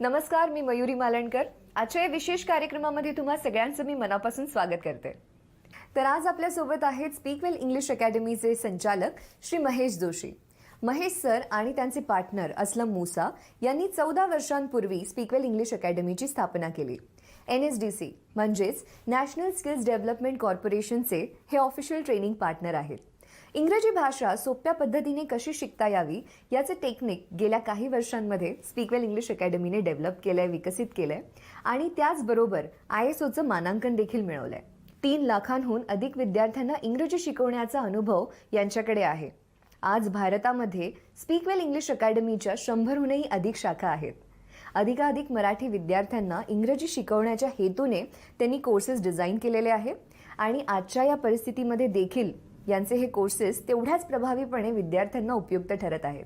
नमस्कार मी मयुरी मालणकर. आजच्या या विशेष कार्यक्रमामध्ये तुम्हा सगळ्यांचं मी मनापासून स्वागत करते. तर आज आपल्यासोबत आहेत स्पीकवेल इंग्लिश अकॅडमीचे संचालक श्री महेश जोशी. महेश सर आणि त्यांचे पार्टनर असलम मुसा यांनी चौदा वर्षांपूर्वी स्पीकवेल इंग्लिश अकॅडमीची स्थापना केली. एन एस डी सी म्हणजेच नॅशनल स्किल्स डेव्हलपमेंट कॉर्पोरेशनचे हे ऑफिशियल ट्रेनिंग पार्टनर आहेत. इंग्रजी भाषा सोप्या पद्धतीने कशी शिकता यावी याचे टेक्निक गेल्या काही वर्षांमध्ये स्पीकवेल इंग्लिश अकॅडमीने डेव्हलप केलं आहे विकसित केलं आहे आणि त्याचबरोबर आय एस ओचं मानांकन देखील मिळवलं आहे तीन लाखांहून अधिक विद्यार्थ्यांना इंग्रजी शिकवण्याचा अनुभव यांच्याकडे आहे. आज भारतामध्ये स्पीकवेल इंग्लिश अकॅडमीच्या शंभरहूनही अधिक शाखा आहेत. अधिकाधिक मराठी विद्यार्थ्यांना इंग्रजी शिकवण्याच्या हेतूने त्यांनी कोर्सेस डिझाईन केलेले आहे आणि आजच्या या परिस्थितीमध्ये देखील यांचे हे कोर्सेस तेवढ्याच प्रभावीपणे विद्यार्थ्यांना उपयुक्त ठरत आहेत.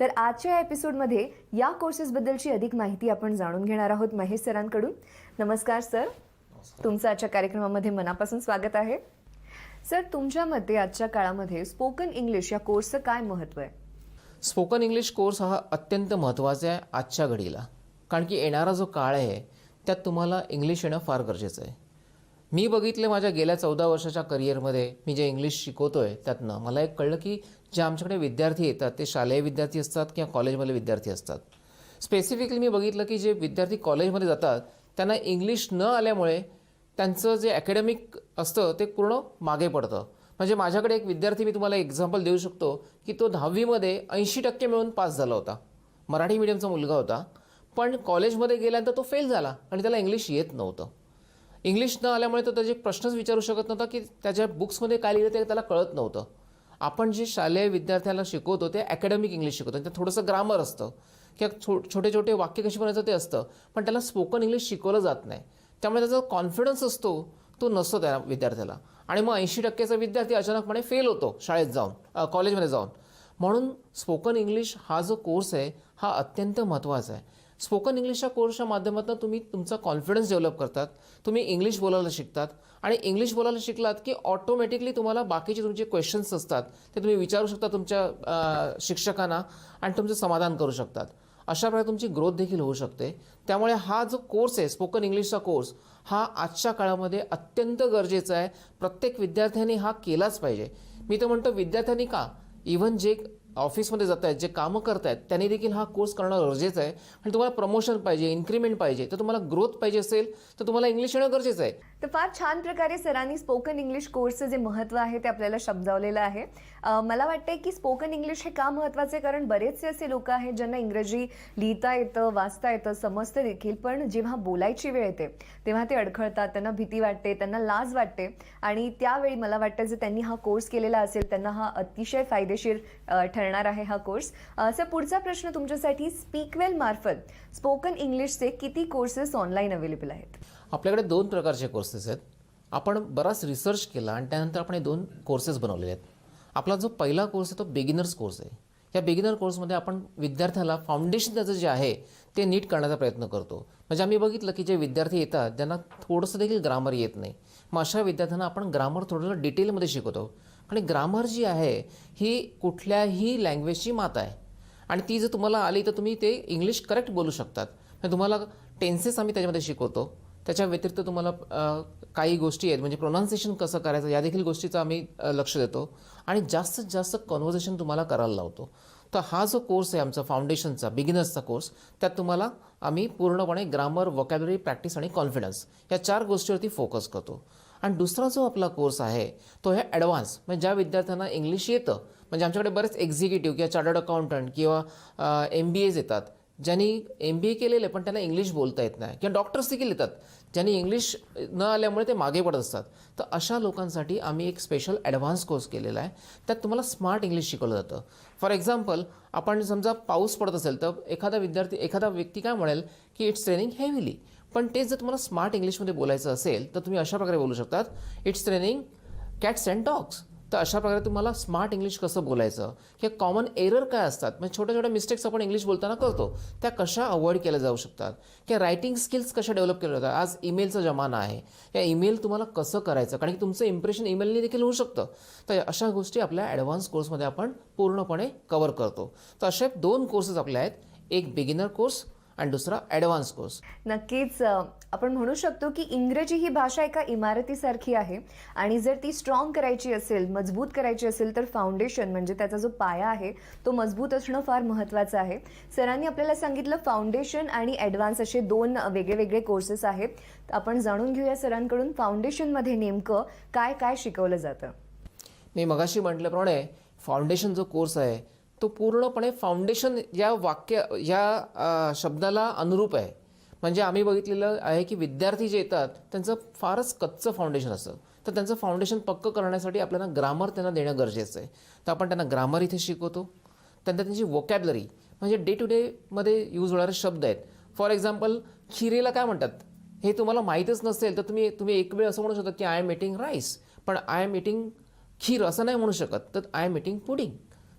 तर आजच्या या एपिसोडमध्ये या कोर्सेसबद्दलची अधिक माहिती आपण जाणून घेणार आहोत महेश सरांकडून. नमस्कार सर. तुमचं आजच्या कार्यक्रमामध्ये मनापासून स्वागत आहे. सर तुमच्या मते आजच्या काळामध्ये स्पोकन इंग्लिश या कोर्सचं काय महत्त्व आहे? स्पोकन इंग्लिश कोर्स हा अत्यंत महत्त्वाचा आहे आजच्या घडीला. कारण की येणारा जो काळ आहे त्यात तुम्हाला इंग्लिश येणं फार गरजेचं आहे. मी बघितलं माझ्या गेल्या चौदा वर्षाच्या करिअरमध्ये मी जे इंग्लिश शिकवतो आहे त्यातनं. मला एक कळलं की जे आमच्याकडे विद्यार्थी येतात ते शालेय विद्यार्थी असतात किंवा कॉलेजमधले विद्यार्थी असतात. स्पेसिफिकली मी बघितलं की जे विद्यार्थी कॉलेजमध्ये जातात त्यांना इंग्लिश न आल्यामुळे त्यांचं जे अकॅडमिक असतं ते पूर्ण मागे पडतं. म्हणजे माझ्याकडे एक विद्यार्थी मी तुम्हाला एक्झाम्पल देऊ शकतो की तो दहावीमध्ये ऐंशी टक्के मिळून पास झाला होता. मराठी मिडियमचा मुलगा होता. पण कॉलेजमध्ये गेल्यानंतर तो फेल झाला आणि त्याला इंग्लिश येत नव्हतं. इंग्लिश न आल्यामुळे तो त्याचे प्रश्नच विचारू शकत नव्हता की त्याच्या बुक्समध्ये काय लिहिलं ते त्याला कळत नव्हतं. आपण जे शालेय विद्यार्थ्याला शिकवतो ते अकॅडमिक इंग्लिश शिकवतो. त्यात थोडंसं ग्रामर असतं. किंवा छो छोटे छोटे वाक्य कशी बनायचं ते असतं. पण त्याला स्पोकन इंग्लिश शिकवलं जात नाही. त्यामुळे त्याचा कॉन्फिडन्स असतो तो नसतो त्या विद्यार्थ्याला. आणि मग ऐंशी टक्क्याचा विद्यार्थी अचानकपणे फेल होतो शाळेत जाऊन कॉलेजमध्ये जाऊन. म्हणून स्पोकन इंग्लिश हा जो कोर्स आहे हा अत्यंत महत्त्वाचा आहे. स्पोकन इंग्लिशच्या कोर्सच्या माध्यमातून तुम्ही तुमचा कॉन्फिडन्स डेव्हलप करतात. तुम्ही इंग्लिश बोलायला शिकतात. आणि इंग्लिश बोलायला शिकलात की ऑटोमॅटिकली तुम्हाला बाकीचे तुमचे क्वेश्चन्स असतात. ते तुम्ही विचारू शकता तुमच्या शिक्षकांना आणि तुमचं समाधान करू शकतात. अशा प्रकारे तुमची ग्रोथ देखील होऊ शकते. त्यामुळे हा जो कोर्स आहे स्पोकन इंग्लिशचा कोर्स हा आजच्या काळामध्ये अत्यंत गरजेचा आहे. प्रत्येक विद्यार्थ्यांनी हा केलाच पाहिजे. मी तर म्हणतो विद्यार्थ्यांनी का? इव्हन जे ऑफिसमध्ये जात आहेत जे कामं करत आहेत त्यांनी देखील हा कोर्स करणं गरजेचं आहे. आणि तुम्हाला प्रमोशन पाहिजे इन्क्रीमेंट पाहिजे तर तुम्हाला ग्रोथ पाहिजे असेल तर तुम्हाला इंग्लिश येणं गरजेचं आहे. तर फार छान प्रकारे सरांनी स्पोकन इंग्लिश कोर्सचं जे महत्त्व आहे ते आपल्याला समजावलेलं आहे. मला वाटतंय की स्पोकन इंग्लिश हे का महत्त्वाचे आहे? कारण बरेचसे असे लोक आहेत ज्यांना इंग्रजी लिहिता येतं वाचता येतं समजतं देखील पण जेव्हा बोलायची वेळ येते तेव्हा ते अडखळतात त्यांना भीती वाटते त्यांना लाज वाटते. आणि त्यावेळी मला वाटतं जर त्यांनी हा कोर्स केलेला असेल त्यांना हा अतिशय फायदेशीर ठरेल ठरणार आहे हा कोर्स असा सर पुढचा प्रश्न तुमच्यासाठी स्पीकवेल मार्फत स्पोकन इंग्लिशचे किती कोर्सेस ऑनलाईन अवेलेबल आहेत? आपल्याकडे दोन प्रकारचे कोर्सेस आहेत. आपण बराच रिसर्च केला आणि त्यानंतर आपण हे दोन कोर्सेस बनवलेले आहेत. आपला जो पहिला कोर्स आहे तो बिगिनर्स कोर्स आहे. या बिगिनर कोर्समध्ये आपण विद्यार्थ्याला फाउंडेशन त्याचं जे आहे ते नीट करण्याचा प्रयत्न करतो. म्हणजे आम्ही बघितलं की जे विद्यार्थी येतात त्यांना थोडंसं देखील ग्रामर येत नाही. मग अशा विद्यार्थ्यांना आपण ग्रामर थोडंसं डिटेलमध्ये शिकवतो. आणि ग्रामर जी आहे ही कुठल्याही लँग्वेजची मात आहे. आणि ती जर तुम्हाला आली तर तुम्ही ते इंग्लिश करेक्ट बोलू शकतात. म्हणजे तुम्हाला टेन्सेस आम्ही त्याच्यामध्ये शिकवतो. त्याच्या व्यतिरिक्त तुम्हाला काही गोष्टी आहेत. म्हणजे प्रोनाऊन्सिएशन कसं करायचं या देखील गोष्टीचं आम्ही लक्ष देतो. आणि जास्तीत जास्त कन्व्हर्सेशन तुम्हाला करायला लावतो. तर हा जो कोर्स आहे आमचा फाउंडेशनचा बिगिनर्सचा कोर्स त्यात तुम्हाला आम्ही पूर्णपणे ग्रामर वॉकॅबलरी प्रॅक्टिस आणि कॉन्फिडन्स या चार गोष्टीवरती फोकस करतो. आणि दुसरा जो आपला कोर्स आहे तो आहे ॲडव्हान्स म्हणजे ज्या विद्यार्थ्यांना इंग्लिश येतं म्हणजे आमच्याकडे बरेच एक्झिक्युटिव्ह किंवा चार्टर्ड अकाउंटंट किंवा एम बी एज येतात ज्यांनी एम बी ए केलेलं आहे पण त्यांना इंग्लिश बोलता येत नाही. किंवा डॉक्टर्स देखील येतात ज्यांनी इंग्लिश न आल्यामुळे ते मागे पडत असतात. तर अशा लोकांसाठी आम्ही एक स्पेशल ॲडव्हान्स कोर्स केलेला आहे. त्यात तुम्हाला स्मार्ट इंग्लिश शिकवलं जातं. फॉर एक्झाम्पल आपण समजा पाऊस पडत असेल तर एखादा विद्यार्थी एखादा व्यक्ती काय म्हणेल की इट्स ट्रेनिंग हेविली पण तेच जर तुम्हाला स्मार्ट इंग्लिशमध्ये बोलायचं असेल तर तुम्ही अशा प्रकारे बोलू शकतात. It's training cats and dogs तर अशा प्रकारे तुम्हाला स्मार्ट इंग्लिश कसं बोलायचं? किंवा कॉमन एरर काय असतात? म्हणजे छोट्या छोट्या मिस्टेक्स आपण इंग्लिश बोलताना करतो. त्या कशा अवॉइड केल्या जाऊ शकतात? किंवा रायटिंग स्किल्स कशा डेव्हलप केल्या जातात? आज ईमेलचा जमाना आहे. या ईमेल तुम्हाला कसं करायचं? कारण की तुमचं इम्प्रेशन ईमेलने देखील होऊ शकतं. तर अशा गोष्टी आपल्या ॲडव्हान्स कोर्समध्ये आपण पूर्णपणे कवर करतो. तर असे दोन कोर्सेस आपले आहेत. एक बिगिनर कोर्स आणि दुसरा ॲडव्हान्स कोर्स नक्कीच आपण म्हणू शकतो की इंग्रजी ही भाषा एका इमारतीसारखी आहे. आणि जर ती स्ट्रॉंग करायची असेल मजबूत करायची असेल तर फाउंडेशन म्हणजे त्याचा जो पाया आहे तो मजबूत असणं फार महत्त्वाचं आहे. सरांनी आपल्याला सांगितलं फाउंडेशन आणि ॲडव्हान्स असे दोन वेगळे वेगळे कोर्सेस आहेत. आपण जाणून घेऊया सरांकडून फाउंडेशनमध्ये नेमकं काय काय शिकवलं जातं. मी मगाशी म्हटल्याप्रमाणे फाउंडेशन जो कोर्स आहे तो पूर्णपणे फाउंडेशन या वाक्य या शब्दाला अनुरूप आहे. म्हणजे आम्ही बघितलेलं आहे की विद्यार्थी जे येतात त्यांचं फारच कच्चं फाउंडेशन असतं. तर त्यांचं फाउंडेशन पक्कं करण्यासाठी आपल्याला ग्रामर त्यांना देणं गरजेचं आहे. तर आपण त्यांना ग्रामर इथे शिकवतो. त्यांना त्यांची वोकॅबलरी म्हणजे डे टू डेमध्ये यूज होणारे शब्द आहेत. फॉर एक्झाम्पल खिरेला काय म्हणतात? हे तुम्हाला माहीतच नसेल तर तुम्ही तुम्ही एक वेळ असं म्हणू शकता की आय एम इटिंग राईस पण आय एम इटिंग खीर असं नाही म्हणू शकत तर आय एम इटिंग पुडिंग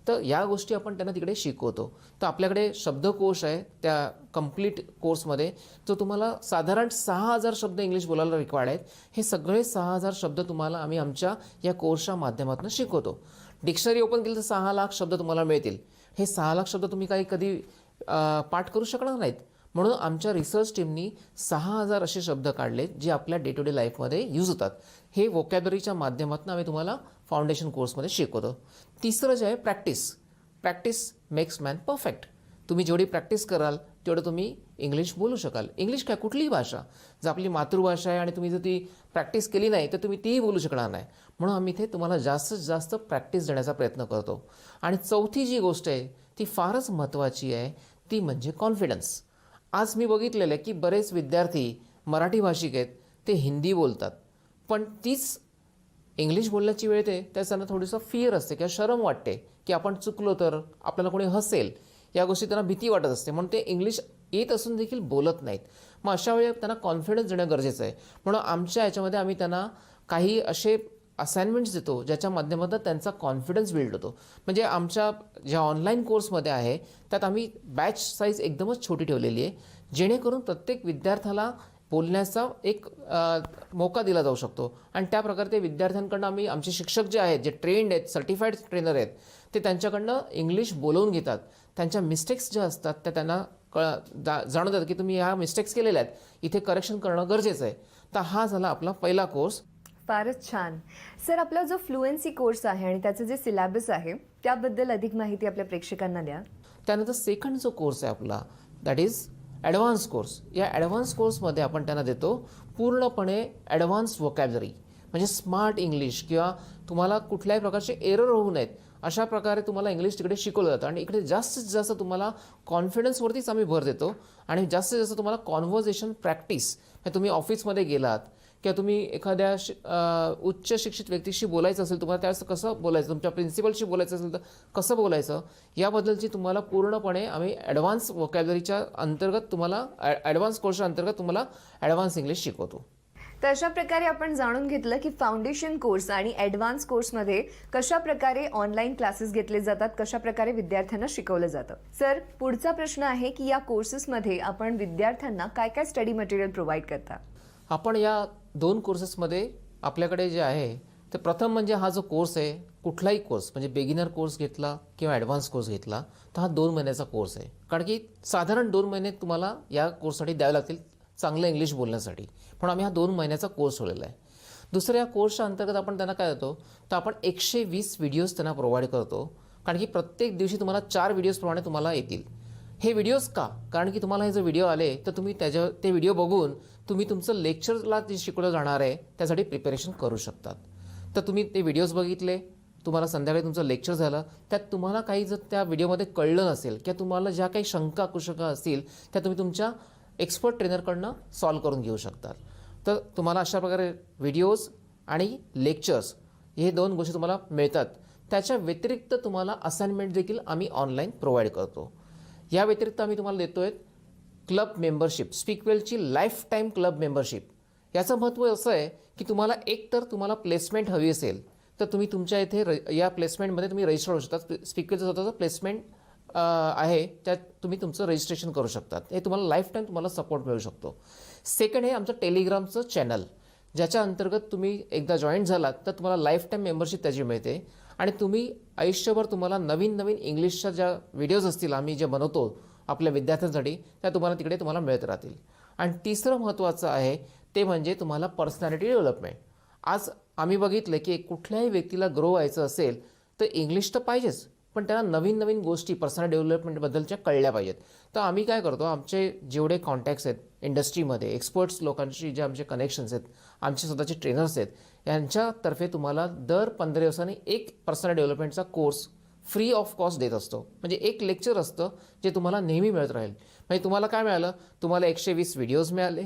तर या गोष्टी आपण त्यांना तिकडे शिकवतो. तर आपल्याकडे शब्दकोश आहे त्या कंप्लीट कोर्समध्ये जो तुम्हाला साधारण सहा हजार शब्द इंग्लिश बोलायला रिक्वायर्ड आहेत. हे सगळे सहा हजार शब्द तुम्हाला आम्ही आमच्या या कोर्सच्या माध्यमातून शिकवतो. डिक्शनरी ओपन केली तर सहा लाख शब्द तुम्हाला मिळतील. हे सहा लाख शब्द तुम्ही काही कधी पाठ करू शकणार नाहीत. म्हणून आमच्या रिसर्च टीमनी सहा हजार असे शब्द काढले जे आपल्या डे टू डे लाईफमध्ये यूज होतात. हे वोकॅबरीच्या माध्यमातून आम्ही तुम्हाला फाउंडेशन कोर्समध्ये शिकवतो. तिसरं जे आहे practice. Practice makes man perfect. तुम्ही जेवढी प्रॅक्टिस कराल तेवढं तुम्ही इंग्लिश बोलू शकाल. इंग्लिश काय कुठलीही भाषा. जर आपली मातृभाषा आहे आणि तुम्ही जर ती प्रॅक्टिस केली नाही तर तुम्ही तीही बोलू शकणार नाही. म्हणून आम्ही इथे तुम्हाला जास्तीत जास्त प्रॅक्टिस देण्याचा प्रयत्न करतो. आणि चौथी जी गोष्ट आहे ती फारच महत्त्वाची आहे ती म्हणजे कॉन्फिडन्स. आज मी बघितलेलं आहे की बरेच विद्यार्थी मराठी भाषिक आहेत ते हिंदी बोलतात. पण तीच इंग्लिश बोलण्याची वेळ येते त्या त्यांना थोडीसं फिअर असते किंवा शरम वाटते की आपण चुकलो तर आपल्याला कोणी हसेल. या गोष्टी त्यांना भीती वाटत असते. म्हणून ते इंग्लिश येत असून देखील बोलत नाहीत. मग अशा वेळी त्यांना कॉन्फिडन्स देणं गरजेचं आहे. म्हणून आमच्या याच्यामध्ये आम्ही त्यांना काही असे असाइनमेंट्स देतो ज्याच्या माध्यमातून त्यांचा कॉन्फिडन्स बिल्ड होतो. म्हणजे आमच्या ज्या ऑनलाईन कोर्समध्ये आहे त्यात आम्ही बॅच साईज एकदमच छोटी ठेवलेली आहे. जेणेकरून प्रत्येक विद्यार्थ्याला बोलण्याचा एक मौका दिला जाऊ शकतो. आणि त्या प्रकारे ते विद्यार्थ्यांकडनं आम्ही आमचे शिक्षक जे आहेत जे ट्रेंड आहेत सर्टिफाईड ट्रेनर आहेत ते त्यांच्याकडनं इंग्लिश बोलवून घेतात. त्यांच्या मिस्टेक्स ज्या असतात त्या त्यांना कळ जाणवतात की तुम्ही ह्या मिस्टेक्स केलेल्या आहेत. इथे करेक्शन करणं गरजेचं आहे. तर हा झाला आपला पहिला कोर्स फारच छान. सर आपला जो फ्लुएन्सी कोर्स आहे आणि त्याचं जे सिलेबस आहे त्याबद्दल अधिक माहिती आपल्या प्रेक्षकांना द्या. त्यानंतर सेकंड जो कोर्स आहे आपला दॅट इज ॲडव्हान्स कोर्स. या ॲडव्हान्स कोर्समध्ये आपण त्यांना देतो पूर्णपणे ॲडव्हान्स वोकॅबलरी म्हणजे स्मार्ट इंग्लिश किंवा तुम्हाला कुठल्याही प्रकारचे एरर होऊ नयेत अशा प्रकारे तुम्हाला इंग्लिश तिकडे शिकवलं जातं. आणि इकडे जास्तीत जास्त तुम्हाला कॉन्फिडन्सवरतीच आम्ही भर देतो. आणि जास्तीत जास्त तुम्हाला कॉन्व्हर्सेशन प्रॅक्टिस म्हणजे तुम्ही ऑफिसमध्ये गेलात किंवा तुम्ही एखाद्या शि- उच्च शिक्षित व्यक्तीशी बोलायचं असेल तुम्हाला त्यावेळेस कसं बोलायचं? तुमच्या प्रिन्सिपलशी बोलायचं असेल तर कसं बोलायचं? याबद्दलची तुम्हाला पूर्णपणे आम्ही ॲडव्हान्स वोकॅबलरीच्या अंतर्गत तुम्हाला ॲडव्हान्स कोर्सच्या अंतर्गत तुम्हाला ॲडव्हान्स इंग्लिश शिकवतो. तर अशा प्रकारे आपण जाणून घेतलं की फाउंडेशन कोर्स आणि ॲडव्हान्स कोर्समध्ये कशा प्रकारे ऑनलाईन क्लासेस घेतले जातात कशा प्रकारे विद्यार्थ्यांना शिकवलं जातं? सर पुढचा प्रश्न आहे की या कोर्सेसमध्ये आपण विद्यार्थ्यांना काय काय स्टडी मटेरियल प्रोव्हाइड करता? आपण या दोन कोर्सेसमध्ये आपल्याकडे जे आहे तर प्रथम म्हणजे हा जो कोर्स आहे कुठलाही कोर्स म्हणजे बेगिनर कोर्स घेतला किंवा ॲडव्हान्स कोर्स घेतला तर हा दोन महिन्याचा कोर्स आहे. कारण की साधारण दोन महिने तुम्हाला या कोर्ससाठी द्यावे लागतील चांगलं इंग्लिश बोलण्यासाठी. पण आम्ही हा दोन महिन्याचा कोर्स ठेवलेला आहे. दुसऱ्या या कोर्सच्या अंतर्गत आपण त्यांना काय देतो तर आपण एकशे वीस व्हिडिओज त्यांना प्रोव्हाइड करतो. कारण की प्रत्येक दिवशी तुम्हाला चार व्हिडिओजप्रमाणे तुम्हाला येतील. हे व्हिडिओज का? कारण की तुम्हाला हे जर व्हिडिओ आले तर तुम्ही त्याच्या ते व्हिडिओ बघून तुम्ही तुमचं लेक्चरला जे शिकवलं जाणार आहे त्यासाठी प्रिपरेशन करू शकतात. तर तुम्ही ते व्हिडिओज बघितले तुम्हाला संध्याकाळी तुमचं लेक्चर झालं त्यात तुम्हाला काही जर त्या व्हिडिओमध्ये कळलं नसेल किंवा तुम्हाला ज्या काही शंका कुशंका असतील त्या तुम्ही तुमच्या एक्सपर्ट ट्रेनरकडनं सॉल्व करून घेऊ शकतात. तर तुम्हाला अशा प्रकारे व्हिडिओज आणि लेक्चर्स हे दोन गोष्टी तुम्हाला मिळतात. त्याच्या व्यतिरिक्त तुम्हाला असाइनमेंट देखील आम्ही ऑनलाईन प्रोव्हाइड करतो. या व्यतिरिक्त आम्ही तुम्हाला देतो आहे क्लब मेंबरशिप स्पीकवेलची लाईफ टाईम क्लब मेंबरशिप. याचं महत्त्व असं आहे की तुम्हाला एक तर तुम्हाला प्लेसमेंट हवी असेल तर तुम्ही तुमच्या इथे र या प्लेसमेंटमध्ये तुम्ही रजिस्टर होऊ शकता. स्पीकवेलचं स्वतःचं प्लेसमेंट आहे त्यात तुम्ही तुमचं रजिस्ट्रेशन करू शकतात. हे तुम्हाला लाईफ टाईम तुम्हाला सपोर्ट मिळू शकतो. सेकंड आहे आमचं टेलिग्रामचं चॅनल ज्याच्या अंतर्गत तुम्ही एकदा जॉईन झालात तर तुम्हाला लाईफ टाईम मेंबरशिप त्याची मिळते. आणि तुम्ही आयुष्यभर तुम्हाला नवीन नवीन इंग्लिशच्या ज्या व्हिडिओज असतील आम्ही जे बनवतो आपल्या विद्यार्थ्यांसाठी त्या तुम्हाला तिकडे तुम्हाला मिळत राहतील. आणि तिसरं महत्त्वाचं आहे ते म्हणजे तुम्हाला पर्सनॅलिटी डेव्हलपमेंट आज आम्ही बघितलं की कुठल्याही व्यक्तीला ग्रो व्हायचं असेल तर इंग्लिश तर पाहिजेच पण त्यांना नवीन नवीन गोष्टी पर्सनल डेव्हलपमेंटबद्दलच्या कळल्या पाहिजेत. तर आम्ही काय करतो आमचे जेवढे कॉन्टॅक्ट्स आहेत इंडस्ट्रीमध्ये एक्सपर्ट्स लोकांशी जे आमचे कनेक्शन्स आहेत आमचे स्वतःचे ट्रेनर्स आहेत यांच्यातर्फे तुम्हाला दर पंधरा दिवसांनी एक पर्सनल डेव्हलपमेंटचा कोर्स फ्री ऑफ कॉस्ट देत असतो. म्हणजे एक लेक्चर असतं जे तुम्हाला नेहमी मिळत राहील. म्हणजे तुम्हाला काय मिळालं? तुम्हाला एकशे वीस व्हिडिओज मिळाले.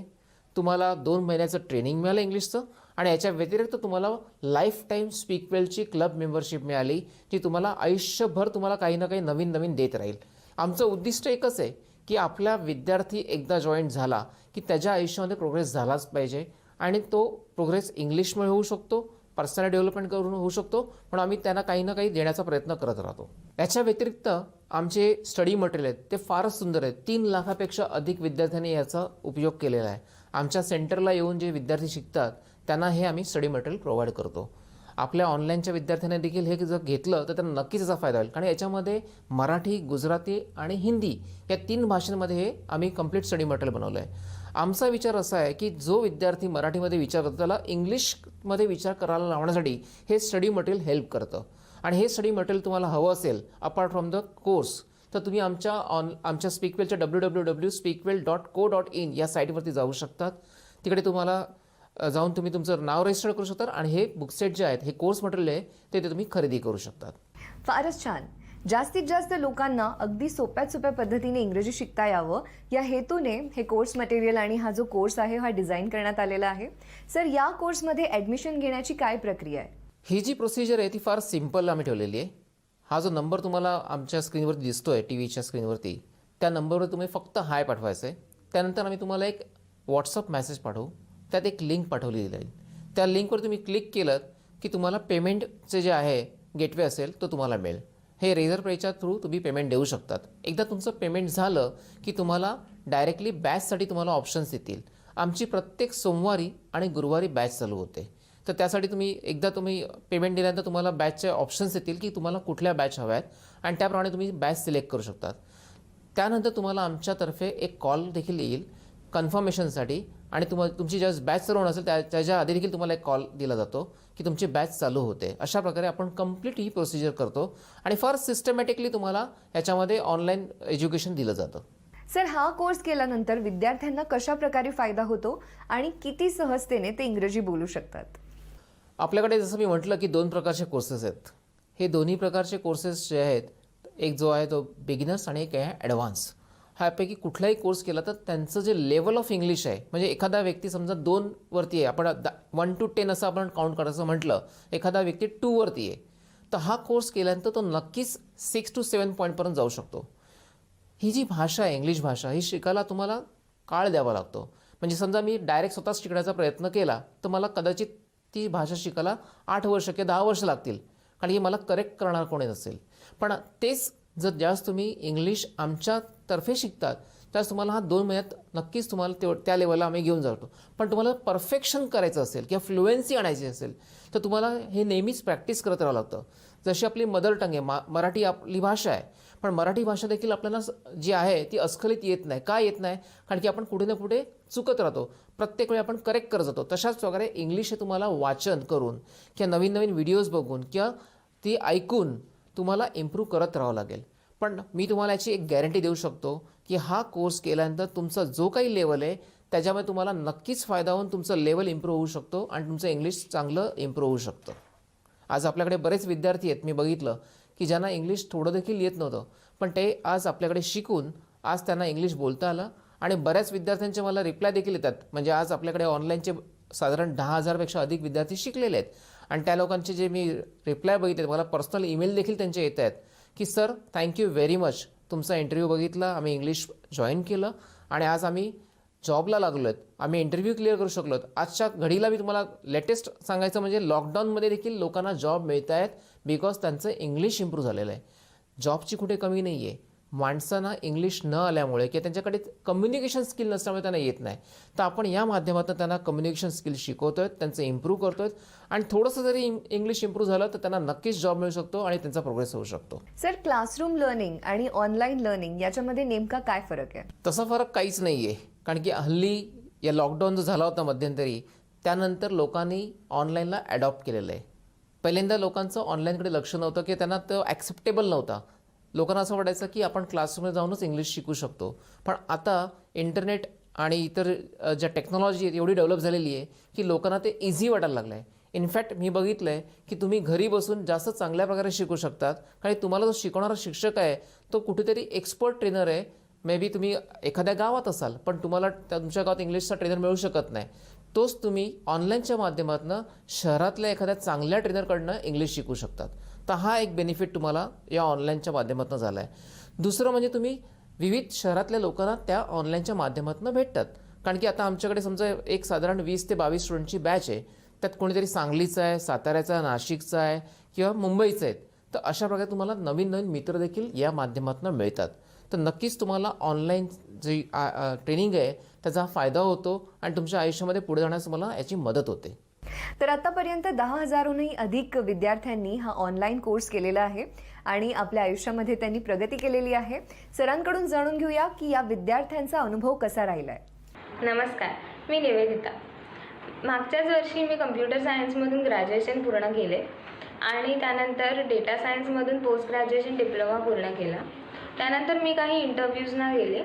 तुम्हाला दोन महिन्याचं ट्रेनिंग मिळालं इंग्लिशचं. आणि याच्या व्यतिरिक्त तुम्हाला लाईफ टाईम स्पीकवेलची क्लब मेंबरशिप मिळाली जी तुम्हाला आयुष्यभर तुम्हाला काही ना काही नवीन नवीन देत राहील. आमचं उद्दिष्ट एकच आहे की आपला विद्यार्थी एकदा जॉईन झाला की त्याच्या आयुष्यामध्ये प्रोग्रेस झालाच पाहिजे. आणि तो प्रोग्रेस इंग्लिशमुळे होऊ शकतो पर्सनल डेव्हलपमेंट करून होऊ शकतो पण आम्ही त्यांना काही ना काही देण्याचा प्रयत्न करत राहतो. याच्या व्यतिरिक्त आमचे स्टडी मटेरियल आहेत ते फारच सुंदर आहेत. तीन लाखापेक्षा अधिक विद्यार्थ्यांनी याचा उपयोग केलेला आहे. आमच्या सेंटरला येऊन जे विद्यार्थी शिकतात त्यांना हे आम्ही स्टडी मटेरियल प्रोव्हाइड करतो. आपल्या ऑनलाईनच्या विद्यार्थ्यांना देखील हे जर घेतलं तर त्यांना नक्कीच याचा फायदा होईल. कारण याच्यामध्ये मराठी गुजराती आणि हिंदी या तीन भाषांमध्ये हे आम्ही कंप्लीट स्टडी मटेरियल बनवलं आहे आमचा विचार असा आहे की जो विद्यार्थी मराठीमध्ये विचार करतो त्याला इंग्लिशमध्ये विचार करायला लावण्यासाठी हे स्टडी मटेरियल हेल्प करतं. आणि हे स्टडी मटेरियल तुम्हाला हवं असेल अपार्ट फ्रॉम द कोर्स तर तुम्ही आमच्या ऑन आमच्या स्पीकवेलच्या W W W Speakwell dot co dot in या साईटवरती जाऊ शकतात. तिकडे तुम्हाला जाऊन तुम्ही तुमचं नाव रजिस्टर करू शकता आणि हे बुकसेट जे आहेत हे कोर्स मटेरियल आहे ते ते तुम्ही खरेदी करू शकतात. फारच छान. जास्तीत जास्त लोकांना अगदी सोप्यात सोप्या पद्धतीने इंग्रजी शिकता यावं. या हेतूने हे कोर्स मटेरियल आणि हा जो कोर्स आहे हा डिझाईन करण्यात आलेला आहे. सर या कोर्समध्ये ॲडमिशन घेण्याची काय प्रक्रिया आहे? ही जी प्रोसिजर आहे ती फार सिंपल आम्ही ठेवलेली आहे. हा जो नंबर तुम्हाला आमच्या स्क्रीनवरती दिसतो आहे टी व्हीच्या स्क्रीनवरती त्या नंबरवर तुम्ही फक्त हाय पाठवायचं आहे त्यानंतर आम्ही तुम्हाला एक व्हॉट्सअप मेसेज पाठवू. त्यात एक लिंक पाठवली जाईल त्या लिंकवर तुम्ही क्लिक केलं की तुम्हाला पेमेंटचे जे आहे गेटवे असेल तो तुम्हाला मिळेल. हे रेझर पेच्या थ्रू तुम्ही पेमेंट देऊ शकतात. एकदा तुमचं पेमेंट झालं की तुम्हाला डायरेक्टली बॅचसाठी तुम्हाला ऑप्शन्स येतील. आमची प्रत्येक सोमवारी आणि गुरुवारी बॅच चालू होते. तर त्यासाठी तुम्ही एकदा तुम्ही पेमेंट दिल्यानंतर तुम्हाला बॅचचे ऑप्शन्स येतील की तुम्हाला कुठल्या बॅच हव्या आहेत आणि त्याप्रमाणे तुम्ही बॅच सिलेक्ट करू शकतात. त्यानंतर तुम्हाला आमच्यातर्फे एक कॉल देखील येईल. कन्फर्मेशनसाठी आणि तुम्हाला तुमची ज्यावेळेस बॅच चालू होणार असेल त्या त्याच्या आधी देखील तुम्हाला एक कॉल दिला जातो की तुमची बॅच चालू होते. अशा प्रकारे आपण कंप्लीट ही प्रोसिजर करतो आणि फार सिस्टमॅटिकली तुम्हाला याच्यामध्ये ऑनलाईन एज्युकेशन दिलं जातं. सर हा कोर्स केल्यानंतर विद्यार्थ्यांना कशा प्रकारे फायदा होतो आणि किती सहजतेने ते इंग्रजी बोलू शकतात? आपल्याकडे जसं मी म्हटलं की दोन प्रकारचे कोर्सेस आहेत. हे दोन्ही प्रकारचे कोर्सेस जे आहेत एक जो आहे तो बिगिनर्स आणि एक आहे ॲडव्हान्स ह्यापैकी कुठलाही कोर्स केला तर त्यांचं जे लेवल ऑफ इंग्लिश आहे म्हणजे एखादा व्यक्ती समजा दोनवरती आहे आपण वन टू टेन असं आपण काउंट करायचं म्हटलं एखादा व्यक्ती टूवरती आहे तर हा कोर्स केल्यानंतर तो नक्कीच सिक्स टू सेवन पॉईंटपर्यंत जाऊ शकतो. ही जी भाषा आहे इंग्लिश भाषा ही शिकायला तुम्हाला काळ द्यावा लागतो. म्हणजे समजा मी डायरेक्ट स्वतःच शिकण्याचा प्रयत्न केला तर मला कदाचित ती भाषा शिकायला आठ वर्ष किंवा दहा वर्ष लागतील कारण ही मला करेक्ट करणार कोणी नसेल. पण तेच जर ज्यावेळेस तुम्ही इंग्लिश आमच्या तर्फे शिकतात. त्यास तुम्हाला हा दोन महिन्यात नक्कीच तुम्हाला तेव त्या लेवलला आम्ही घेऊन जातो. पण तुम्हाला परफेक्शन करायचं असेल किंवा फ्लुएन्सी आणायची असेल तर तुम्हाला हे नेहमीच प्रॅक्टिस करत राहावं लागतं. जशी आपली मदर टंग आहे मा मराठी आपली भाषा आहे पण मराठी भाषा देखील आपल्याला जी आहे ती अस्खलित येत नाही. का येत नाही? कारण की आपण कुठे ना कुठे चुकत राहतो. प्रत्येक वेळी आपण करेक्ट करत जातो. तशाच प्रकारे इंग्लिश हे तुम्हाला वाचन करून किंवा नवीन नवीन व्हिडिओज बघून किंवा ती ऐकून तुम्हाला इम्प्रूव्ह करत राहावं लागेल. पण मी तुम्हाला याची एक गॅरंटी देऊ शकतो की हा कोर्स केल्यानंतर तुमचा जो काही लेवल आहे त्याच्यामुळे तुम्हाला नक्कीच फायदा होऊन तुमचं लेवल इम्प्रूव्ह होऊ शकतो आणि तुमचं इंग्लिश चांगलं इम्प्रूव्ह होऊ शकतं. आज आपल्याकडे बरेच विद्यार्थी आहेत मी बघितलं की ज्यांना इंग्लिश थोडं देखील येत नव्हतं पण ते आज आपल्याकडे शिकून आज त्यांना इंग्लिश बोलता आलं आणि बऱ्याच विद्यार्थ्यांचे मला रिप्लाय देखील येतात. म्हणजे आज आपल्याकडे ऑनलाईनचे साधारण दहा हजारपेक्षा अधिक विद्यार्थी शिकलेले आहेत. आणि त्या लोकांचे जे मी रिप्लाय बघितले मला पर्सनल ईमेल देखील त्यांचे येत आहेत. की sir thank you very much तुमचा इंटरव्ह्यू बघितला आम्ही इंग्लिश जॉईन केलं आणि आज आम्ही जॉबला लागलो आहेत आम्ही इंटरव्ह्यू क्लिअर करू शकलो आजच्या घडीला मी तुम्हाला लेटेस्ट सांगायचं म्हणजे लॉकडाऊनमध्ये देखील लोकांना जॉब मिळत आहेत बिकॉज त्यांचं इंग्लिश इम्प्रूव्ह झालेलं आहे. जॉबची कुठे कमी नाही आहे माणसांना इंग्लिश न आल्यामुळे किंवा त्यांच्याकडे कम्युनिकेशन स्किल नसल्यामुळे त्यांना येत नाही. तर आपण या माध्यमातून त्यांना कम्युनिकेशन स्किल शिकवतोय त्यांचं इम्प्रूव्ह करतोय आणि थोडंसं जरी इंग्लिश इम्प्रूव्ह झालं तर त्यांना नक्कीच जॉब मिळू शकतो आणि त्यांचा प्रोग्रेस होऊ शकतो. सर क्लासरूम लर्निंग आणि ऑनलाईन लर्निंग याच्यामध्ये नेमका काय फरक आहे? तसा फरक काहीच नाही आहे कारण की हल्ली या लॉकडाऊन जो झाला होता मध्यंतरी त्यानंतर लोकांनी ऑनलाईनला ॲडॉप्ट केलेलं आहे. पहिल्यांदा लोकांचं ऑनलाईनकडे लक्ष नव्हतं की त्यांना तो ॲक्सेप्टेबल नव्हता. लोकांना असं वाटायचं की आपण क्लासरूममध्ये जाऊनच इंग्लिश शिकू शकतो. पण आता इंटरनेट आणि इतर ज्या टेक्नॉलॉजी आहेत एवढी डेव्हलप झालेली आहे की लोकांना ते इझी वाटायला लागलं आहे इनफॅक्ट मी बघितलं आहे की तुम्ही घरी बसून जास्त चांगल्या प्रकारे शिकू शकतात. कारण तुम्हाला जो शिकवणारा शिक्षक आहे तो कुठेतरी एक्सपर्ट ट्रेनर आहे. मे बी तुम्ही एखाद्या गावात असाल पण तुम्हाला त्या- तुमच्या गावात इंग्लिशचा ट्रेनर मिळू शकत नाही. तोच तुम्ही ऑनलाईनच्या माध्यमातून शहरातल्या एखाद्या चांगल्या ट्रेनरकडनं इंग्लिश शिकू शकतात. तर हा एक बेनिफिट तुम्हाला या ऑनलाईनच्या माध्यमातून झाला आहे दुसरं म्हणजे तुम्ही विविध शहरातल्या लोकांना त्या ऑनलाईनच्या माध्यमातून भेटतात. कारण की आता आमच्याकडे समजा एक साधारण वीस ते बावीस स्टुडंटची बॅच आहे. त्यात कोणीतरी सांगलीचा आहे साताऱ्याचा नाशिकचा आहे किंवा मुंबईचा आहेत तर अशा प्रकारे तुम्हाला नवीन नवीन मित्र देखील या माध्यमातून मिळतात. तर नक्कीच तुम्हाला ऑनलाईन जी ट्रेनिंग आहे त्याचा फायदा होतो आणि तुमच्या आयुष्यामध्ये पुढे जाण्यास तुम्हाला याची मदत होते. तर आतापर्यंत दहा हजारहूनही अधिक विद्यार्थ्यांनी हा ऑनलाईन कोर्स केलेला आहे आणि आपल्या आयुष्यामध्ये त्यांनी प्रगती केलेली आहे. सरांकडून जाणून घेऊया की या विद्यार्थ्यांचा अनुभव कसा राहिला आहे नमस्कार मी निवेदिता. मागच्याच वर्षी मी कम्प्युटर सायन्समधून ग्रॅज्युएशन पूर्ण केले आणि त्यानंतर डेटा सायन्समधून पोस्ट ग्रॅज्युएशन डिप्लोमा पूर्ण केला. त्यानंतर मी काही इंटरव्ह्यूजना गेले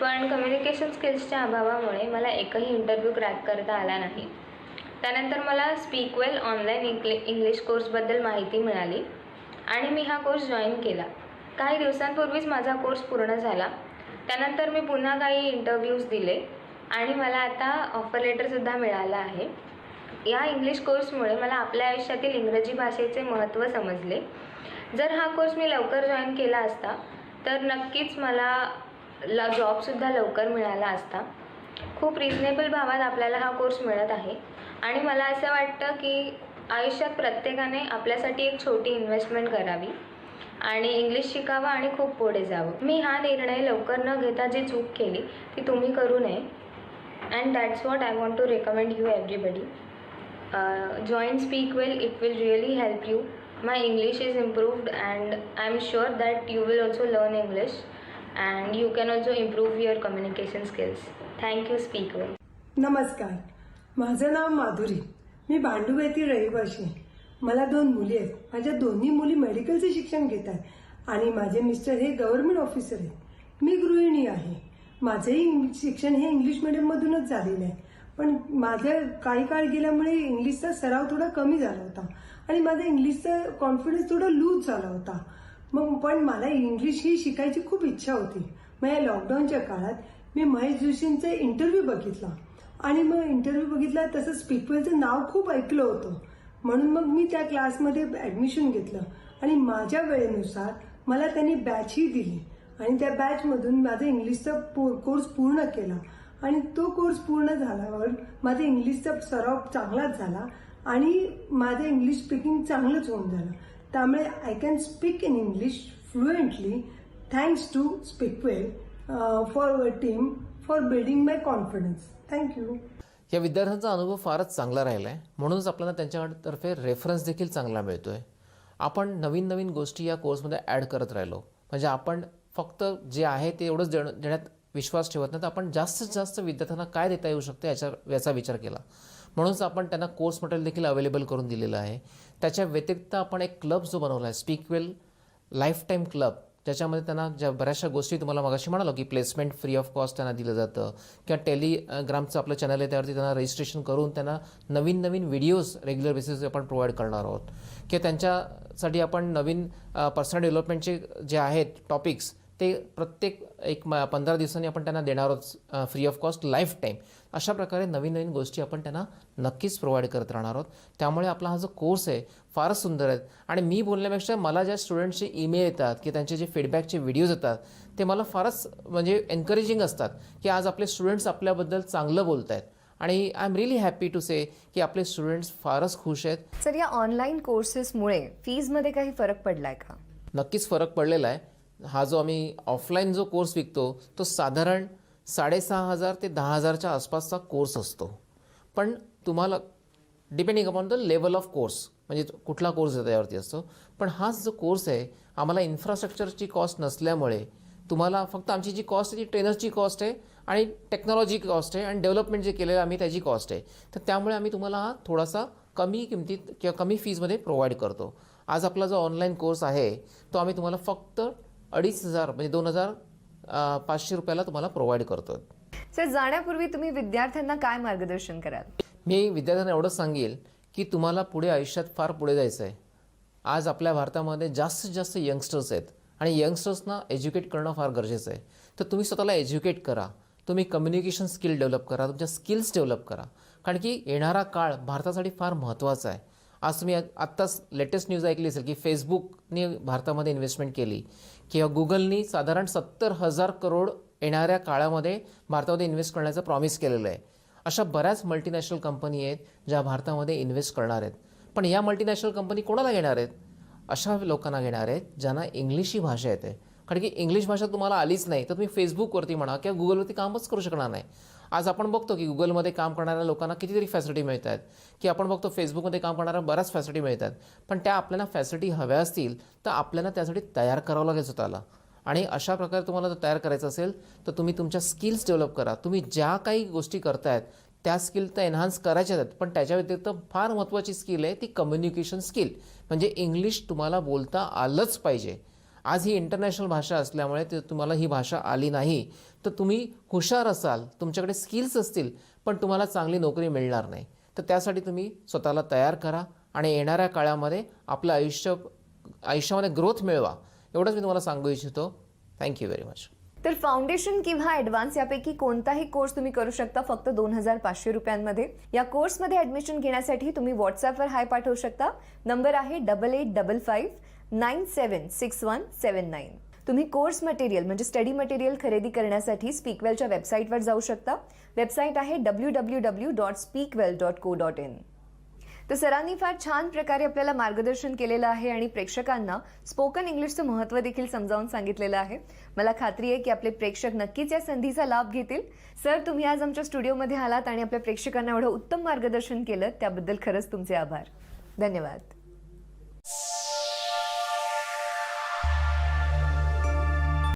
पण कम्युनिकेशन स्किल्सच्या अभावामुळे मला एकही इंटरव्ह्यू क्रॅक करता आला नाही. त्यानंतर मला स्पीकवेल ऑनलाईन इंग्लि इंग्लिश कोर्सबद्दल माहिती मिळाली आणि मी हा कोर्स जॉईन केला. काही दिवसांपूर्वीच माझा कोर्स पूर्ण झाला. त्यानंतर मी पुन्हा काही इंटरव्ह्यूज दिले आणि मला आता ऑफर लेटरसुद्धा मिळालं आहे. या इंग्लिश कोर्समुळे मला आपल्या आयुष्यातील इंग्रजी भाषेचे महत्त्व समजले. जर हा कोर्स मी लवकर जॉईन केला असता तर नक्कीच मला ल जॉबसुद्धा लवकर मिळाला असता. खूप रिजनेबल भावात आपल्याला हा कोर्स मिळत आहे. आणि मला असं वाटतं की आयुष्यात प्रत्येकाने आपल्यासाठी एक छोटी इन्व्हेस्टमेंट करावी आणि इंग्लिश शिकावं आणि खूप पुढे जावं. मी हा निर्णय लवकर न घेता जी चूक केली ती तुम्ही करू नये. And that's what I want to recommend you everybody join speak well it will really help you my English is improved and I am sure that you will also learn English and you can also improve your communication skills thank you speak well नमस्कार. माझं नाव माधुरी. मी भांडूप येथील रहिवाशी आहे. मला दोन मुली आहेत. माझ्या दोन्ही मुली मेडिकलचे शिक्षण घेत आहेत. आणि माझे मिस्टर हे गव्हर्नमेंट ऑफिसर आहेत. मी गृहिणी आहे. माझंही शिक्षण हे इंग्लिश मिडियममधूनच झालेलं आहे. पण माझं काही काळ गेल्यामुळे इंग्लिशचा सराव थोडा कमी झाला होता. आणि माझा इंग्लिशचा कॉन्फिडन्स थोडा लूज झाला होता. मग पण मला इंग्लिश ही शिकायची खूप इच्छा होती. मग या लॉकडाऊनच्या काळात मी महेश जोशींचा इंटरव्ह्यू बघितला. आणि मग इंटरव्ह्यू बघितला तसं स्पीकवेलचं नाव खूप ऐकलं होतं. म्हणून मग मी त्या क्लासमध्ये ऍडमिशन घेतलं. आणि माझ्या वेळेनुसार मला त्यांनी बॅचही दिली. आणि त्या बॅचमधून माझा इंग्लिशचा कोर्स पूर्ण केला. आणि तो कोर्स पूर्ण झाल्यावर माझा इंग्लिशचा सराव चांगलाच झाला. आणि माझं इंग्लिश स्पीकिंग चांगलंच होऊन झालं. त्यामुळे I can speak in English fluently thanks to Speakwell for team for building my confidence. Thank you या. विद्यार्थ्यांचा अनुभव फारच चांगला राहिला आहे म्हणूनच आपल्याला त्यांच्यातर्फे रेफरन्स देखील चांगला मिळतो आहे आपण नवीन नवीन गोष्टी या कोर्समध्ये ॲड करत राहिलो. म्हणजे आपण फक्त जे आहे ते एवढंच देणं देण्यात विश्वास ठेवत नाही. तर आपण जास्तीत जास्त विद्यार्थ्यांना काय देता येऊ शकते याच्या याचा विचार केला. म्हणूनच आपण त्यांना कोर्स मटेरियल देखील अवेलेबल करून दिलेलं आहे. त्याच्या व्यतिरिक्त आपण एक क्लब जो बनवला आहे स्पीकवेल लाईफ टाईम क्लब ज्याच्यामध्ये त्यांना ज्या बऱ्याचशा गोष्टी तुम्हाला मगाशी म्हणालो की प्लेसमेंट फ्री ऑफ कॉस्ट त्यांना दिलं जातं. किंवा टेलिग्रामचं आपलं चॅनल आहे त्यावरती त्यांना रजिस्ट्रेशन करून त्यांना नवीन नवीन व्हिडिओज रेग्युलर बेसिस आपण प्रोव्हाइड करणार आहोत. किंवा त्यांच्यासाठी आपण नवीन पर्सनल डेव्हलपमेंटचे जे आहेत टॉपिक्स ते प्रत्येक एक म पंधरा दिवसांनी आपण त्यांना देणार आहोत free of cost life time अशा प्रकारे नवीन नवीन गोष्टी आपण त्यांना नक्कीच प्रोव्हाइड करत राहणार आहोत. त्यामुळे आपला हा जो कोर्स आहे फारच सुंदर आहे. आणि मी बोलण्यापेक्षा मला ज्या स्टुडंट्सचे ईमेल येतात की त्यांचे जे फीडबॅकचे व्हिडिओज येतात ते मला फारच म्हणजे एनकरेजिंग असतात की आज आपले स्टुडंट्स आपल्याबद्दल चांगलं बोलत आहेत आणि I am really happy to say की आपले स्टुडंट्स फारच खुश आहेत. सर या ऑनलाईन कोर्सेसमुळे फीजमध्ये काही फरक पडलाय का? नक्कीच फरक पडलेला आहे. हा जो आम्ही ऑफलाईन जो कोर्स विकतो तो साधारण साडेसहा हजार ते दहा हजारच्या आसपासचा कोर्स असतो. पण तुम्हाला depending upon the level of course म्हणजे कुठला कोर्स आहे त्यावरती असतो. पण हाच जो कोर्स आहे आम्हाला इन्फ्रास्ट्रक्चरची कॉस्ट नसल्यामुळे तुम्हाला फक्त आमची जी कॉस्ट आहे ती ट्रेनरची कॉस्ट आहे आणि टेक्नॉलॉजी कॉस्ट आहे आणि डेव्हलपमेंट जे केलेलं आम्ही त्याची कॉस्ट आहे. तर त्यामुळे आम्ही तुम्हाला हा थोडासा कमी किमतीत किंवा कमी फीजमध्ये प्रोव्हाइड करतो. आज आपला जो ऑनलाईन कोर्स आहे तो आम्ही तुम्हाला फक्त अडीच हजार म्हणजे दोन हजार पाचशे रुपयाला तुम्हाला प्रोव्हाइड करतो सर जाण्यापूर्वी तुम्ही विद्यार्थ्यांना काय मार्गदर्शन कराल? मी विद्यार्थ्यांना एवढंच सांगेल की तुम्हाला पुढे आयुष्यात फार पुढे जायचं आहे आज आपल्या भारतामध्ये जास्तीत जास्त यंगस्टर्स आहेत आणि यंगस्टर्सना एज्युकेट करणं फार गरजेचं आहे. तर तुम्ही स्वतःला एज्युकेट करा. तुम्ही कम्युनिकेशन स्किल डेव्हलप करा. तुमच्या स्किल्स डेव्हलप करा. कारण की येणारा काळ भारतासाठी फार महत्त्वाचा आहे. आज तुम्ही आत्ताच लेटेस्ट न्यूज ऐकली असेल की फेसबुकने भारतामध्ये इन्व्हेस्टमेंट केली. किंवा गुगलनी साधारण सत्तर हजार करोड येणाऱ्या काळामध्ये भारतामध्ये इन्व्हेस्ट करण्याचं प्रॉमिस केलेलं आहे. अशा बऱ्याच मल्टीनॅशनल कंपनी आहेत ज्या भारतामध्ये इन्व्हेस्ट करणार आहेत. पण या मल्टीनॅशनल कंपनी कोणाला घेणार आहेत? अशा लोकांना घेणार आहेत ज्यांना इंग्लिश ही भाषा येते. कारण की इंग्लिश भाषा तुम्हाला आलीच नाही तर तुम्ही फेसबुकवरती म्हणा किंवा गुगलवरती कामच करू शकणार नाही. आज आपण बघतो की गुगलमध्ये काम करणाऱ्या लोकांना कितीतरी फॅसिलिटी मिळत आहेत की आपण बघतो फेसबुकमध्ये काम करणाऱ्या बऱ्याच फॅसिलिटी मिळतात. पण त्या आपल्याला फॅसिलिटी हव्या असतील तर आपल्याला त्यासाठी तयार करावं लागेल स्वतःला आणि अशा प्रकारे तुम्हाला जर तयार करायचं असेल तर तुम्ही तुमच्या स्किल्स डेव्हलप करा. तुम्ही ज्या काही गोष्टी करतायत त्या स्किल तर एन्हान्स करायच्या आहेत. पण त्याच्या व्यतिरिक्त फार महत्त्वाची स्किल आहे ती कम्युनिकेशन स्किल म्हणजे इंग्लिश तुम्हाला बोलता आलंच पाहिजे. आज ही इंटरनॅशनल भाषा असल्यामुळे ते तुम्हाला ही भाषा आली नाही. तर तुम्ही हुशार असाल तुमच्याकडे स्किल्स असतील पण तुम्हाला चांगली नोकरी मिळणार नाही. तर त्यासाठी तुम्ही स्वतःला तयार करा आणि येणाऱ्या काळामध्ये आपलं आयुष्य आयुष्यामध्ये ग्रोथ मिळवा. एवढंच मी तुम्हाला सांगू इच्छितो. थँक्यू व्हेरी मच तर फाउंडेशन किंवा ॲडव्हान्स यापैकी कोणताही कोर्स तुम्ही करू शकता फक्त दोन हजार पाचशे रुपयांमध्ये. या कोर्समध्ये ॲडमिशन घेण्यासाठी तुम्ही व्हॉट्सॲपवर हाय पाठवू शकता. नंबर आहे double eight double five nine seven six one seven nine तुम्ही कोर्स मटेरियल म्हणजे स्टडी मटेरियल खरेदी करण्यासाठी स्पीकवेलच्या वेबसाईटवर जाऊ शकता वेबसाईट आहे W W W dot Speakwell dot co dot in तर सरांनी फार छान प्रकारे आपल्याला मार्गदर्शन केलेलं आहे आणि प्रेक्षकांना स्पोकन इंग्लिशचं महत्त्व देखील समजावून सांगितलेलं आहे मला खात्री आहे की आपले प्रेक्षक नक्कीच या संधीचा लाभ घेतील सर तुम्ही आज आमच्या स्टुडिओमध्ये आलात आणि आपल्या प्रेक्षकांना एवढं उत्तम मार्गदर्शन केलं त्याबद्दल खरंच तुमचे आभार धन्यवाद